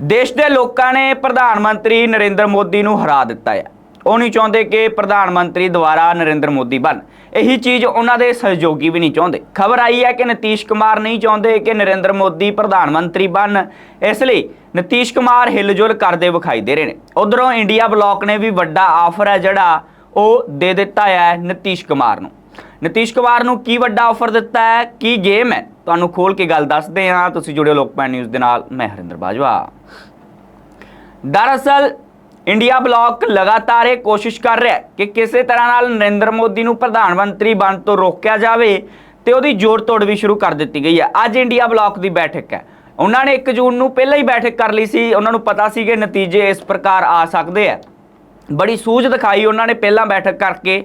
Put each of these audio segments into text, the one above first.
ਦੇਸ਼ ਦੇ ਲੋਕਾਂ ਨੇ ਪ੍ਰਧਾਨ ਮੰਤਰੀ ਨਰਿੰਦਰ ਮੋਦੀ ਨੂੰ ਹਰਾ ਦਿੱਤਾ ਹੈ। ਉਹ ਨਹੀਂ ਚਾਹੁੰਦੇ ਕਿ ਪ੍ਰਧਾਨ ਮੰਤਰੀ ਦੁਆਰਾ ਨਰਿੰਦਰ ਮੋਦੀ ਬਣ। ਇਹੀ ਚੀਜ਼ ਉਹਨਾਂ ਦੇ ਸਹਿਯੋਗੀ ਵੀ ਨਹੀਂ ਚਾਹੁੰਦੇ। ਖਬਰ ਆਈ ਹੈ ਕਿ ਨਤੀਸ਼ ਕੁਮਾਰ ਨਹੀਂ ਚਾਹੁੰਦੇ ਕਿ ਨਰਿੰਦਰ ਮੋਦੀ ਪ੍ਰਧਾਨ ਮੰਤਰੀ ਬਣ। ਇਸ ਲਈ ਨਤੀਸ਼ ਕੁਮਾਰ ਹਿਲਜੁਲ ਕਰਦੇ ਵਿਖਾਈ ਦੇ ਰਹੇ ਨੇ। ਉਧਰੋਂ ਇੰਡੀਆ ਬਲਾਕ ਨੇ ਵੀ ਵੱਡਾ ਆਫਰ ਹੈ ਜਿਹੜਾ ਉਹ ਦੇ ਦਿੱਤਾ ਹੈ ਨਤੀਸ਼ ਕੁਮਾਰ ਨੂੰ। ਨਤੀਸ਼ ਕੁਮਾਰ ਨੂੰ ਕੀ ਵੱਡਾ ਆਫਰ ਦਿੱਤਾ ਹੈ? ਕੀ ਗੇਮ ਹੈ? ਤੁਹਾਨੂੰ ਖੋਲ ਕੇ ਗੱਲ ਦੱਸਦੇ ਹਾਂ। ਤੁਸੀਂ ਜੁੜਿਓ ਲੋਕਪਾਲ ਨਿਊਜ਼ ਦੇ ਨਾਲ। ਮੈਂ ਹਰਿੰਦਰ ਬਾਜਵਾ। ਦਰਅਸਲ ਇੰਡੀਆ ਬਲਾਕ ਲਗਾਤਾਰ ਇਹ ਕੋਸ਼ਿਸ਼ ਕਰ ਰਿਹਾ ਹੈ ਕਿ ਕਿਸੇ ਤਰ੍ਹਾਂ ਨਾਲ ਨਰਿੰਦਰ ਮੋਦੀ ਨੂੰ ਪ੍ਰਧਾਨ ਮੰਤਰੀ ਬਣ ਤੋਂ ਰੋਕਿਆ ਜਾਵੇ ਤੇ ਉਹਦੀ ਜੋੜ ਤੋੜ ਵੀ ਸ਼ੁਰੂ ਕਰ ਦਿੱਤੀ ਗਈ ਹੈ। ਅੱਜ ਇੰਡੀਆ ਬਲਾਕ ਦੀ ਬੈਠਕ ਹੈ। ਉਹਨਾਂ ਨੇ 1 ਜੂਨ ਨੂੰ ਪਹਿਲਾਂ ਹੀ ਬੈਠਕ ਕਰ ਲਈ ਸੀ। ਉਹਨਾਂ ਨੂੰ ਪਤਾ ਸੀ ਕਿ ਨਤੀਜੇ ਇਸ ਪ੍ਰਕਾਰ ਆ ਸਕਦੇ ਆ ਬੜੀ ਸੂਝ ਦਿਖਾਈ ਉਹਨਾਂ ਨੇ ਪਹਿਲਾਂ ਬੈਠਕ ਕਰਕੇ।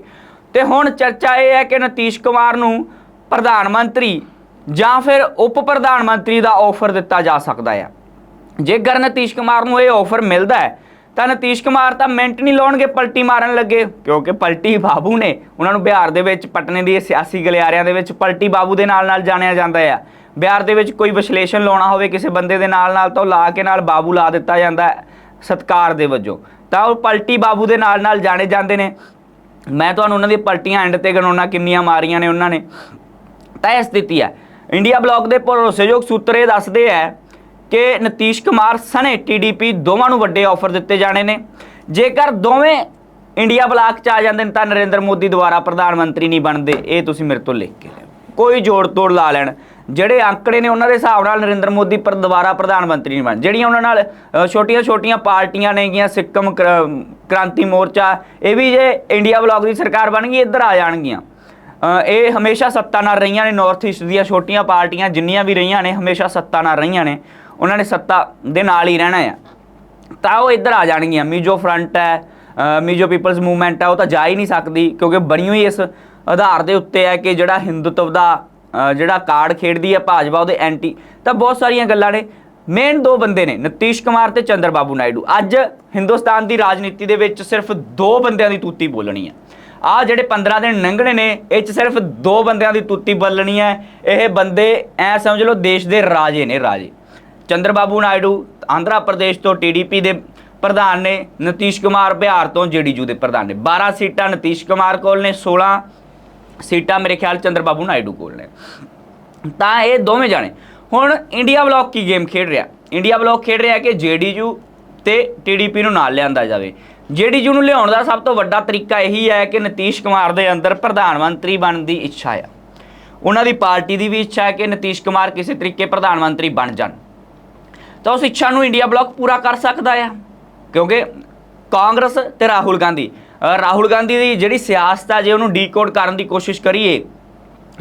ਤੇ ਹੁਣ ਚਰਚਾ ਇਹ ਹੈ ਕਿ ਨਤੀਸ਼ ਕੁਮਾਰ ਨੂੰ ਪ੍ਰਧਾਨ ਮੰਤਰੀ ਜਾਂ ਫਿਰ ਉਪ ਪ੍ਰਧਾਨ ਮੰਤਰੀ ਦਾ ਆਫਰ ਦਿੱਤਾ ਜਾ ਸਕਦਾ ਹੈ ਜੇਕਰ ਨਤੀਸ਼ ਕੁਮਾਰ ਨੂੰ ਇਹ ਆਫਰ ਮਿਲਦਾ ਹੈ, ਤਾਂ ਨਤੀਸ਼ ਕੁਮਾਰ ਤਾਂ ਮਿੰਟ ਨਹੀਂ ਲਾਉਣਗੇ ਪਲਟੀ ਮਾਰਨ ਲੱਗੇ, ਕਿਉਂਕਿ ਪਲਟੀ ਬਾਬੂ ਨੇ, ਉਹਨਾਂ ਨੂੰ ਬਿਹਾਰ ਦੇ ਵਿੱਚ ਪਟਨੇ ਦੀ ਸਿਆਸੀ ਗਲਿਆਰਿਆਂ ਦੇ ਵਿੱਚ ਪਲਟੀ ਬਾਬੂ ਦੇ ਨਾਲ ਨਾਲ ਜਾਣਿਆ ਜਾਂਦਾ ਹੈ ਬਿਹਾਰ ਦੇ ਵਿੱਚ ਕੋਈ ਵਿਸ਼ਲੇਸ਼ਣ ਲਾਉਣਾ ਹੋਵੇ ਕਿਸੇ ਬੰਦੇ ਦੇ ਨਾਲ ਨਾਲ ਤਾਂ ਉਹ ਲਾ ਕੇ ਨਾਲ ਬਾਬੂ ਲਾ ਦਿੱਤਾ ਜਾਂਦਾ ਹੈ ਸਤਕਾਰ ਦੇ ਵਜੋਂ। ਤਾਂ ਉਹ ਪਲਟੀ ਬਾਬੂ ਦੇ ਨਾਲ ਨਾਲ ਜਾਣੇ ਜਾਂਦੇ ਨੇ। ਮੈਂ ਤੁਹਾਨੂੰ ਉਹਨਾਂ ਦੀ ਪਲਟੀਆਂ ਐਂਡ ਤੇ ਗਣਾਉਣਾ ਕਿੰਨੀਆਂ ਮਾਰੀਆਂ ਨੇ ਉਹਨਾਂ ਨੇ। ਤਾਂ ਇਹ ਸਥਿਤੀ ਹੈ। ਇੰਡੀਆ ਬਲਾਕ ਦੇ ਭਰੋਸੇਯੋਗ ਸੂਤਰ ਇਹ ਦੱਸਦੇ ਹੈ ਕਿ ਨਤੀਸ਼ ਕੁਮਾਰ ਸਣੇ ਟੀਡੀਪੀ ਦੋਵਾਂ ਨੂੰ ਵੱਡੇ ਆਫਰ ਦਿੱਤੇ ਜਾਣੇ ਨੇ। ਜੇਕਰ ਦੋਵੇਂ ਇੰਡੀਆ ਬਲਾਕ ਚ ਆ ਜਾਂਦੇ ਨੇ ਤਾਂ ਨਰਿੰਦਰ ਮੋਦੀ ਦੁਆਰਾ ਪ੍ਰਧਾਨ ਮੰਤਰੀ ਨਹੀਂ ਬਣਦੇ। ਇਹ ਤੁਸੀਂ ਮੇਰੇ ਤੋਂ ਲਿਖ ਕੇ ਲਿਓ ਕੋਈ ਜੋੜ ਤੋੜ ਲਾ ਲੈਣ। ਜਿਹੜੇ ਅੰਕੜੇ ਨੇ ਉਹਨਾਂ ਦੇ ਹਿਸਾਬ ਨਾਲ ਨਰਿੰਦਰ ਮੋਦੀ ਪਰ ਦੁਬਾਰਾ ਪ੍ਰਧਾਨ ਮੰਤਰੀ ਨਹੀਂ ਬਣ ਜਿਹੜੀਆਂ ਉਹਨਾਂ ਨਾਲ ਛੋਟੀਆਂ-ਛੋਟੀਆਂ ਪਾਰਟੀਆਂ ਨੇਗੀਆਂ, ਸਿੱਕਮ ਕ੍ਰ- ਕ੍ਰਾਂਤੀ ਮੋਰਚਾ, ਇਹ ਵੀ ਜੇ ਇੰਡੀਆ ਬਲਾਕ ਦੀ ਸਰਕਾਰ ਬਣ ਗਈ, ਇੱਧਰ ਆ ਜਾਣਗੀਆਂ। ਇਹ ਹਮੇਸ਼ਾ ਸੱਤਾ ਨਾਲ ਰਹੀਆਂ ਨੇ ਨਾਰਥ ਈਸਟ ਦੀਆਂ ਛੋਟੀਆਂ ਪਾਰਟੀਆਂ ਜਿੰਨੀਆਂ ਵੀ ਰਹੀਆਂ ਨੇ, ਹਮੇਸ਼ਾ ਸੱਤਾ ਨਾਲ ਰਹੀਆਂ ਨੇ, ਉਹਨਾਂ ਨੇ ਸੱਤਾ ਦੇ ਨਾਲ ਹੀ ਰਹਿਣਾ ਆ। ਤਾਂ ਉਹ ਇੱਧਰ ਆ ਜਾਣਗੀਆਂ ਮੀਜੋ ਫਰੰਟ ਹੈ ਮੀਜੋ ਪੀਪਲਸ ਮੂਵਮੈਂਟ ਹੈ, ਉਹ ਤਾਂ ਜਾ ਹੀ ਨਹੀਂ ਸਕਦੀ, ਕਿਉਂਕਿ ਬਣੀ ਹੋਈ ਇਸ ਆਧਾਰ ਦੇ ਉੱਤੇ ਹੈ ਕਿ ਜਿਹੜਾ ਹਿੰਦੂਤਵ ਦਾ ਜਿਹੜਾ ਕਾਰਡ ਖੇਡਦੀ ਹੈ ਭਾਜਪਾ ਉਹਦੇ ਐਂਟੀ, ਤਾਂ ਬਹੁਤ ਸਾਰੀਆਂ ਗੱਲਾਂ ਨੇ। ਮੇਨ ਦੋ ਬੰਦੇ ਨੇ, ਨਤੀਸ਼ ਕੁਮਾਰ ਤੇ ਚੰਦਰ ਬਾਬੂ ਨਾਇਡੂ। ਅੱਜ ਹਿੰਦੁਸਤਾਨ ਦੀ ਰਾਜਨੀਤੀ ਦੇ ਵਿੱਚ ਸਿਰਫ ਦੋ ਬੰਦਿਆਂ ਦੀ ਤੂਤੀ ਬੋਲਣੀ ਹੈ ਆ ਜਿਹੜੇ 15 ਦਿਨ ਲੰਘਣੇ ਨੇ, ਇਹ ਚ ਸਿਰਫ ਦੋ ਬੰਦਿਆਂ ਦੀ ਤੂਤੀ ਬੋਲਣੀ ਹੈ ਇਹ ਬੰਦੇ, ਐ ਸਮਝ ਲਓ, ਦੇਸ਼ ਦੇ ਰਾਜੇ ਨੇ, ਰਾਜੇ। ਚੰਦਰ ਬਾਬੂ ਨਾਇਡੂ ਆਂਧਰਾ ਪ੍ਰਦੇਸ਼ ਤੋਂ ਟੀਡੀਪੀ ਦੇ ਪ੍ਰਧਾਨ ਨੇ, ਨਤੀਸ਼ ਕੁਮਾਰ ਬਿਹਾਰ ਤੋਂ ਜੇਡੀਯੂ ਦੇ ਪ੍ਰਧਾਨ ਨੇ। 12 ਸੀਟਾਂ ਨਤੀਸ਼ ਕੁਮਾਰ ਕੋਲ ਨੇ 16 ਸੀਟਾਂ ਮੇਰੇ ਖਿਆਲ ਚੰਦਰ ਬਾਬੂ ਨਾਇਡੂ ਕੋਲ ਨੇ। ਤਾਂ ਇਹ ਦੋਵੇਂ ਜਾਣੇ। ਹੁਣ ਇੰਡੀਆ ਬਲਾਕ ਕੀ ਗੇਮ ਖੇਡ ਰਿਹਾ? ਇੰਡੀਆ ਬਲਾਕ ਖੇਡ ਰਿਹਾ ਕਿ ਜੇਡੀਯੂ ਤੇ ਟੀਡੀਪੀ ਨੂੰ ਨਾਲ ਲਿਆਂਦਾ ਜਾਵੇ। ਜੇਡੀਯੂ ਨੂੰ ਲਿਆਉਣ ਦਾ ਸਭ ਤੋਂ ਵੱਡਾ ਤਰੀਕਾ ਇਹੀ ਹੈ ਕਿ ਨਤੀਸ਼ ਕੁਮਾਰ ਦੇ ਅੰਦਰ ਪ੍ਰਧਾਨ ਮੰਤਰੀ ਬਣਨ ਦੀ ਇੱਛਾ ਆ। ਉਹਨਾਂ ਦੀ ਪਾਰਟੀ ਦੀ ਵੀ ਇੱਛਾ ਹੈ ਕਿ ਨਤੀਸ਼ ਕੁਮਾਰ ਕਿਸੇ ਤਰੀਕੇ ਪ੍ਰਧਾਨ ਮੰਤਰੀ ਬਣ ਜਾਣ। ਤਾਂ ਉਸ ਇੱਛਾ ਨੂੰ ਇੰਡੀਆ ਬਲਾਕ ਪੂਰਾ ਕਰ ਸਕਦਾ ਆ। ਕਿਉਂਕਿ ਕਾਂਗਰਸ ਤੇ ਰਾਹੁਲ ਗਾਂਧੀ ਰਾਹੁਲ ਗਾਂਧੀ ਦੀ ਜਿਹੜੀ ਸਿਆਸਤ ਆ, ਜੇ ਉਹਨੂੰ ਡੀਕੋਡ ਕਰਨ ਦੀ ਕੋਸ਼ਿਸ਼ ਕਰੀਏ,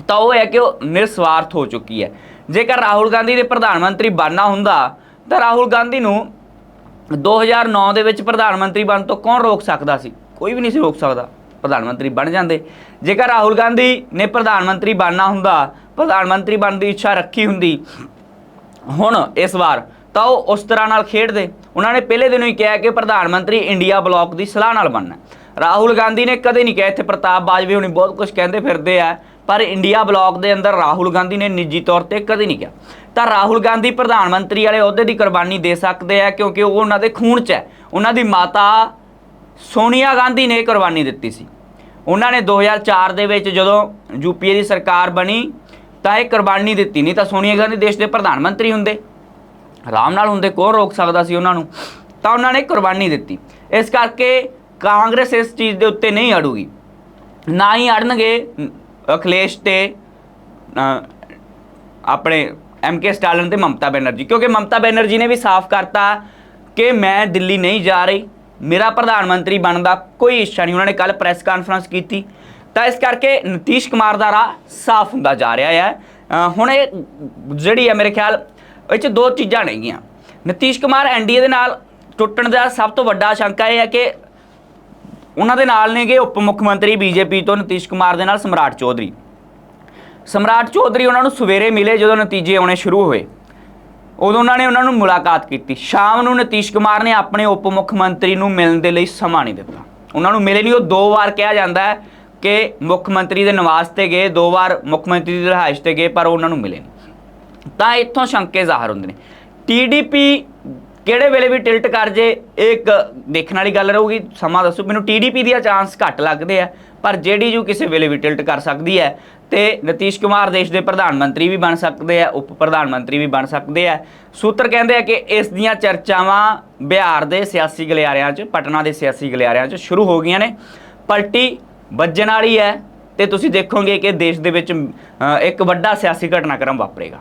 ਤਾਂ ਉਹ ਹੈ ਕਿ ਉਹ ਨਿਰਸਵਾਰਥ ਹੋ ਚੁੱਕੀ ਹੈ। ਜੇਕਰ ਰਾਹੁਲ ਗਾਂਧੀ ਦੇ ਪ੍ਰਧਾਨ ਮੰਤਰੀ ਬਣਨਾ ਹੁੰਦਾ, ਤਾਂ ਰਾਹੁਲ ਗਾਂਧੀ ਨੂੰ 2009 ਦੇ ਵਿੱਚ ਪ੍ਰਧਾਨ ਮੰਤਰੀ ਬਣਨ ਤੋਂ ਕੌਣ ਰੋਕ ਸਕਦਾ ਸੀ? ਕੋਈ ਵੀ ਨਹੀਂ ਸੀ ਰੋਕ ਸਕਦਾ। ਪ੍ਰਧਾਨ ਮੰਤਰੀ ਬਣ ਜਾਂਦੇ। ਜੇਕਰ ਰਾਹੁਲ ਗਾਂਧੀ ਨੇ ਪ੍ਰਧਾਨ ਮੰਤਰੀ ਬਣਨਾ ਹੁੰਦਾ, ਪ੍ਰਧਾਨ ਮੰਤਰੀ ਬਣਨ ਦੀ ਇੱਛਾ ਰੱਖੀ ਹੁੰਦੀ ਹੁਣ ਇਸ ਵਾਰ, ਤਾਂ ਉਹ ਉਸ ਤਰ੍ਹਾਂ ਨਾਲ ਖੇਡਦੇ। ਉਹਨਾਂ ਨੇ ਪਹਿਲੇ ਦਿਨੋਂ ਹੀ ਕਿਹਾ ਕਿ ਪ੍ਰਧਾਨ ਮੰਤਰੀ ਇੰਡੀਆ ਬਲਾਕ ਦੀ ਸਲਾਹ ਨਾਲ ਬਣਨਾ ਰਾਹੁਲ ਗਾਂਧੀ ਨੇ ਕਦੇ ਨਹੀਂ ਕਿਹਾ, ਇੱਥੇ ਪ੍ਰਤਾਪ ਬਾਜਵੇ ਹੁਣੀ ਬਹੁਤ ਕੁਝ ਕਹਿੰਦੇ ਫਿਰਦੇ ਆ, ਪਰ ਇੰਡੀਆ ਬਲਾਕ ਦੇ ਅੰਦਰ ਰਾਹੁਲ ਗਾਂਧੀ ਨੇ ਨਿੱਜੀ ਤੌਰ ਤੇ ਕਦੇ ਨਹੀਂ ਕਿਹਾ। ਤਾਂ ਰਾਹੁਲ ਗਾਂਧੀ ਪ੍ਰਧਾਨ ਮੰਤਰੀ ਵਾਲੇ ਅਹੁਦੇ ਦੀ ਕੁਰਬਾਨੀ ਦੇ ਸਕਦੇ ਆ, ਕਿਉਂਕਿ ਉਹ ਉਹਨਾਂ ਦੇ ਖੂਨ 'ਚ ਹੈ। ਉਹਨਾਂ ਦੀ ਮਾਤਾ ਸੋਨੀਆ ਗਾਂਧੀ ਨੇ ਕੁਰਬਾਨੀ ਦਿੱਤੀ ਸੀ। ਉਹਨਾਂ ਨੇ 2004 ਦੇ ਵਿੱਚ ਜਦੋਂ ਯੂਪੀਏ ਦੀ ਸਰਕਾਰ ਬਣੀ, ਤਾਂ ਇਹ ਕੁਰਬਾਨੀ ਦਿੱਤੀ ਨਹੀਂ, ਤਾਂ ਸੋਨੀਆ ਗਾਂਧੀ ਦੇਸ਼ ਦੇ ਪ੍ਰਧਾਨ ਮੰਤਰੀ ਹੁੰਦੇ। ਆਰਾਮ ਨਾਲ ਹੁੰਦੇ, ਕੌਣ ਰੋਕ ਸਕਦਾ ਸੀ ਉਹਨਾਂ ਨੂੰ? ਤਾਂ ਉਹਨਾਂ ਨੇ ਕੁਰਬਾਨੀ ਦਿੱਤੀ। ਇਸ ਕਰਕੇ ਕਾਂਗਰਸ ਇਸ ਚੀਜ਼ ਦੇ ਉੱਤੇ ਨਹੀਂ ਅੜੂਗੀ। ਨਾ ਹੀ ਅੜਨਗੇ ਅਖਲੇਸ਼ ਅਖਿਲੇਸ਼ ਤੇ ਆਪਣੇ ਐਮ ਕੇ ਸਟਾਲਿਨ ਤੇ ਮਮਤਾ ਬੈਨਰਜੀ। ਕਿਉਂਕਿ ਮਮਤਾ ਬੈਨਰਜੀ ਨੇ ਵੀ ਸਾਫ਼ ਕਰਤਾ ਕਿ ਮੈਂ ਦਿੱਲੀ ਨਹੀਂ ਜਾ ਰਹੀ। ਮੇਰਾ ਪ੍ਰਧਾਨ ਮੰਤਰੀ ਬਣਨ ਦਾ ਕੋਈ ਇੱਛਾ ਨਹੀਂ। ਉਹਨਾਂ ਨੇ ਕੱਲ ਪ੍ਰੈਸ ਕਾਨਫਰੰਸ ਕੀਤੀ। ਤਾਂ ਇਸ ਕਰਕੇ ਨਤੀਸ਼ ਕੁਮਾਰ ਦਾ ਰਾਹ ਸਾਫ਼ ਹੁੰਦਾ ਜਾ ਰਿਹਾ ਹੈ। ਹੁਣ ਇਹ ਜਿਹੜੀ ਹੈ ਮੇਰੇ ਖਿਆਲ, ਇਹ ਚ ਦੋ ਚੀਜ਼ਾਂ ਨੇਗੀਆਂ। ਨਤੀਸ਼ ਕੁਮਾਰ ਐਨਡੀਏ ਦੇ ਨਾਲ ਟੁੱਟਣ ਦਾ ਸਭ ਤੋਂ ਵੱਡਾ ਸ਼ੰਕਾ ਇਹ ਹੈ ਕਿ ਉਹਨਾਂ ਦੇ ਨਾਲ ਨੇਗੇ ਉਪ ਮੁੱਖ ਮੰਤਰੀ ਬੀਜੇਪੀ ਤੋਂ ਨਤੀਸ਼ ਕੁਮਾਰ ਦੇ ਨਾਲ ਸਮਰਾਟ ਚੌਧਰੀ। ਸਮਰਾਟ ਚੌਧਰੀ ਉਹਨਾਂ ਨੂੰ ਸਵੇਰੇ ਮਿਲੇ ਜਦੋਂ ਨਤੀਜੇ ਆਉਣੇ ਸ਼ੁਰੂ ਹੋਏ। ਉਦੋਂ ਉਹਨਾਂ ਨੇ ਉਹਨਾਂ ਨੂੰ ਮੁਲਾਕਾਤ ਕੀਤੀ। ਸ਼ਾਮ ਨੂੰ ਨਤੀਸ਼ ਕੁਮਾਰ ਨੇ ਆਪਣੇ ਉਪ ਮੁੱਖ ਮੰਤਰੀ ਨੂੰ ਮਿਲਣ ਦੇ ਲਈ ਸਮਾਂ ਨਹੀਂ ਦਿੱਤਾ। ਉਹਨਾਂ ਨੂੰ ਮਿਲੇ ਨਹੀਂ, ਉਹ ਦੋ ਵਾਰ ਕਿਹਾ ਜਾਂਦਾ ਹੈ ਕਿ ਮੁੱਖ ਮੰਤਰੀ ਦੇ ਨਿਵਾਸ ਤੇ ਗਏ, ਦੋ ਵਾਰ ਮੁੱਖ ਮੰਤਰੀ ਦੀ ਰਿਹਾਇਸ਼ ਤੇ ਗਏ, ਪਰ ਉਹਨਾਂ ਨੂੰ ਮਿਲੇ ਨਹੀਂ। ਤਾਂ ਇੱਥੋਂ ਸ਼ੰਕੇ ਜ਼ਾਹਰ ਹੁੰਦੇ ਨੇ। ਟੀਡੀਪੀ ਕਿਹੜੇ ਵੇਲੇ ਵੀ ਟਿਲਟ ਕਰ ਜੇ, ਇਹ ਇੱਕ ਦੇਖਣ ਵਾਲੀ ਗੱਲ ਰਹੂਗੀ। ਸਮਾਂ ਦੱਸੋ, ਮੈਨੂੰ ਟੀਡੀਪੀ ਦੀਆਂ ਚਾਂਸ ਘੱਟ ਲੱਗਦੇ ਆ, ਪਰ ਜੇਡੀਯੂ ਕਿਸੇ ਵੇਲੇ ਵੀ ਟਿਲਟ ਕਰ ਸਕਦੀ ਹੈ, ਤੇ ਨਤੀਸ਼ ਕੁਮਾਰ ਦੇਸ਼ ਦੇ ਪ੍ਰਧਾਨ ਮੰਤਰੀ ਵੀ ਬਣ ਸਕਦੇ ਆ, ਉਪ ਪ੍ਰਧਾਨ ਮੰਤਰੀ ਵੀ ਬਣ ਸਕਦੇ ਆ। ਸੂਤਰ ਕਹਿੰਦੇ ਆ ਕਿ ਇਸ ਦੀਆਂ ਚਰਚਾਵਾਂ ਬਿਹਾਰ ਦੇ ਸਿਆਸੀ ਗਲਿਆਰਿਆਂ 'ਚ, ਪਟਨਾ ਦੇ ਸਿਆਸੀ ਗਲਿਆਰਿਆਂ 'ਚ ਸ਼ੁਰੂ ਹੋ ਗਈਆਂ ਨੇ। ਪਲਟੀ ਵੱਜਣ ਵਾਲੀ ਹੈ, ਤੇ ਤੁਸੀਂ ਦੇਖੋਗੇ ਕਿ ਦੇਸ਼ ਦੇ ਵਿੱਚ ਇੱਕ ਵੱਡਾ ਸਿਆਸੀ ਘਟਨਾਕ੍ਰਮ ਵਾਪਰੇਗਾ।